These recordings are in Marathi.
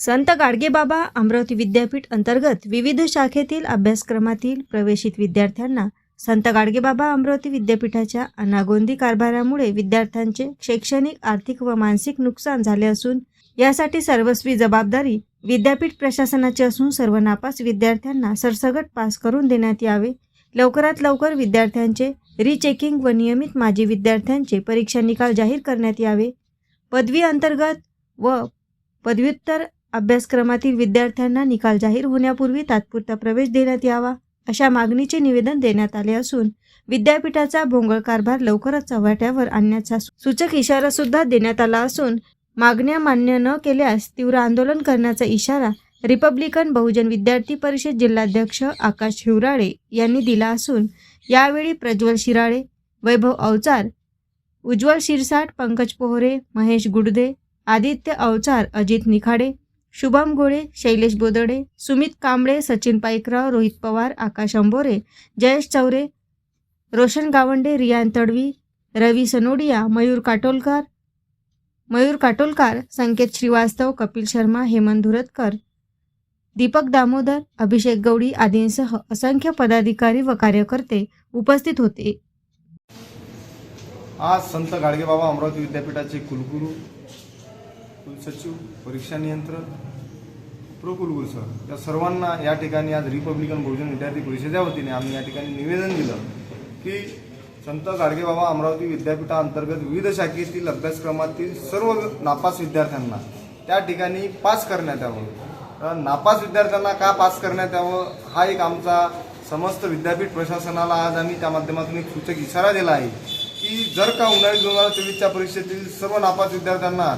संत गाडगेबाबा अमरावती विद्यापीठ अंतर्गत विविध शाखेतील अभ्यासक्रमातील प्रवेशित विद्यार्थ्यांना संत गाडगेबाबा अमरावती विद्यापीठाच्या अनागोंदी कारभारामुळे विद्यार्थ्यांचे शैक्षणिक आर्थिक व मानसिक नुकसान झाले असून यासाठी सर्वस्वी जबाबदारी विद्यापीठ प्रशासनाची असून सर्व नापास विद्यार्थ्यांना सरसगट पास करून देण्यात यावे. लवकरात लवकर विद्यार्थ्यांचे रिचेकिंग व नियमित माजी विद्यार्थ्यांचे परीक्षा निकाल जाहीर करण्यात यावे. पदवी अंतर्गत व पदव्युत्तर अभ्यासक्रमातील विद्यार्थ्यांना निकाल जाहीर होण्यापूर्वी तात्पुरता प्रवेश देण्यात यावा अशा मागणीचे निवेदन देण्यात आले असून विद्यापीठाचा भोंगळ कारभार लवकरच चव्हाट्यावर आणण्याचा सूचक इशारा सुद्धा देण्यात आला असून मागण्या मान्य न केल्यास तीव्र आंदोलन करण्याचा इशारा रिपब्लिकन बहुजन विद्यार्थी परिषद जिल्हाध्यक्ष आकाश हिवराळे यांनी दिला असून यावेळी प्रज्वल शिराळे वैभव अवचार उज्ज्वल शिरसाट पंकज पोहरे महेश गुडदे आदित्य अवचार अजित निखाडे शुभम गोळे शैलेश बोदडे सुमित कांबळे सचिन पाईकराव रोहित पवार आकाश अंबोरे जयेश चौरे रोशन गावंडे रियान तडवी रवी सनोडिया मयूर काटोलकर मयूर काटोलकार संकेत श्रीवास्तव कपिल शर्मा हेमंत धुरतकर दीपक दामोदर अभिषेक गौडी आदींसह असंख्य पदाधिकारी व कार्यकर्ते उपस्थित होते. आज संत गाडगेबाबा अमरावती विद्यापीठाचे कुलगुरू कुलसचिव परीक्षा नियंत्रक प्रकुलगुरू सर या सर्वांना या ठिकाणी आज रिपब्लिकन बहुजन विद्यार्थी परिषदेच्या वतीने आम्ही या ठिकाणी निवेदन दिलं की संत गाडगेबाबा अमरावती विद्यापीठाअंतर्गत विविध शाखेतील अभ्यासक्रमातील सर्व नापास विद्यार्थ्यांना त्या ठिकाणी पास करण्यात यावं. नापास विद्यार्थ्यांना का पास करण्यात यावं? हा एक आमचा समस्त विद्यापीठ प्रशासनाला आज आम्ही त्या माध्यमातून एक सूचक इशारा दिला आहे. की जर का उन्हाळी दोन हजार चोवीसच्या परीक्षेतील सर्व नापास विद्यार्थ्यांना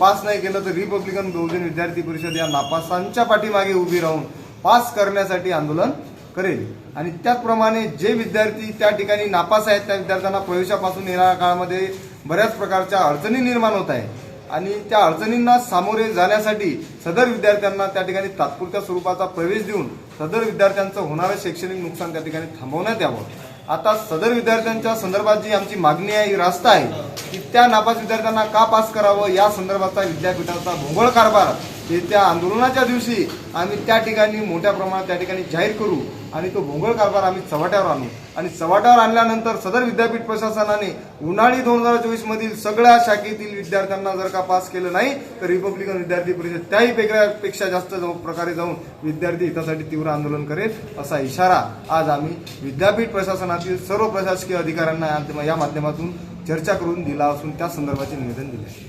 पास नाही केलं तर रिपब्लिकन बहुजन विद्यार्थी परिषद या नापासांच्या पाठीमागे उभी राहून पास करण्यासाठी आंदोलन करेल. आणि त्याचप्रमाणे जे विद्यार्थी त्या ठिकाणी नापास आहेत त्या विद्यार्थ्यांना प्रवेशापासून येणाऱ्या काळामध्ये बऱ्याच प्रकारच्या अडचणी निर्माण होत आहे आणि त्या अडचणींना सामोरे जाण्यासाठी सदर विद्यार्थ्यांना त्या ठिकाणी तात्पुरत्या स्वरूपाचा प्रवेश देऊन सदर विद्यार्थ्यांचं होणारं शैक्षणिक नुकसान त्या ठिकाणी थांबवण्यात यावं. आता सदर विद्यार्थ्यांच्या संदर्भात जी आमची मागणी आहे ही रास्त आहे की त्या नापास विद्यार्थ्यांना का पास करावं या संदर्भाचा विद्यापीठाचा भोंगळ कारभार ते त्या आंदोलनाच्या दिवशी आम्ही त्या ठिकाणी मोठ्या प्रमाणात त्या ठिकाणी जाहीर करू आणि तो भोंगळ कारभार आम्ही चव्हाट्यावर आणू. आणि चव्हाट्यावर आणल्यानंतर सदर विद्यापीठ प्रशासनाने उन्हाळी दोन हजार चोवीस मधील सगळ्या शाखेतील विद्यार्थ्यांना जर का पास केलं नाही तर रिपब्लिकन विद्यार्थी परिषद त्याही पेक्षा जास्त प्रकारे जाऊन विद्यार्थी हितासाठी तीव्र आंदोलन करेल असा इशारा आज आम्ही विद्यापीठ प्रशासनातील सर्व प्रशासकीय अधिकाऱ्यांना या- माध्यमातून चर्चा करून दिला असून त्या संदर्भाचे निवेदन दिले